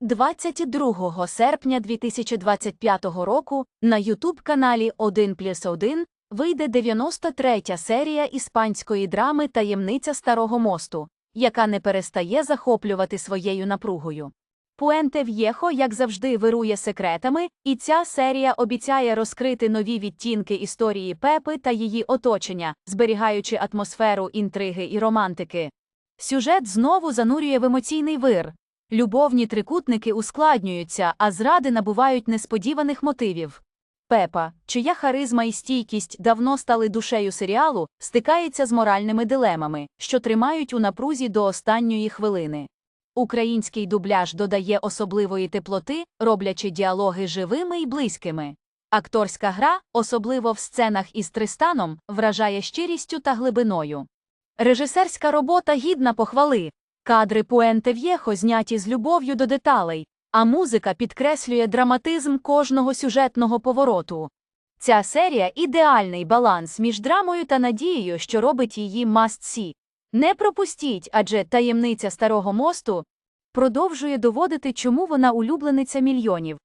22 серпня 2025 року на ютуб-каналі 1 плюс 1 вийде 93-я серія іспанської драми Таємниця Старого мосту, яка не перестає захоплювати своєю напругою. Пуенте В'єхо, як завжди, вирує секретами, і ця серія обіцяє розкрити нові відтінки історії Пепи та її оточення, зберігаючи атмосферу інтриги і романтики. Сюжет знову занурює в емоційний вир. Любовні трикутники ускладнюються, а зради набувають несподіваних мотивів. Пепа, чия харизма і стійкість давно стали душею серіалу, стикається з моральними дилемами, що тримають у напрузі до останньої хвилини. Український дубляж додає особливої теплоти, роблячи діалоги живими і близькими. Акторська гра, особливо в сценах із Тристаном, вражає щирістю та глибиною. Режисерська робота гідна похвали. Кадри Пуенте В'єхо зняті з любов'ю до деталей, а музика підкреслює драматизм кожного сюжетного повороту. Ця серія ідеальний баланс між драмою та надією, що робить її must-see. Не пропустіть, адже таємниця старого мосту продовжує доводити, чому вона улюблениця мільйонів.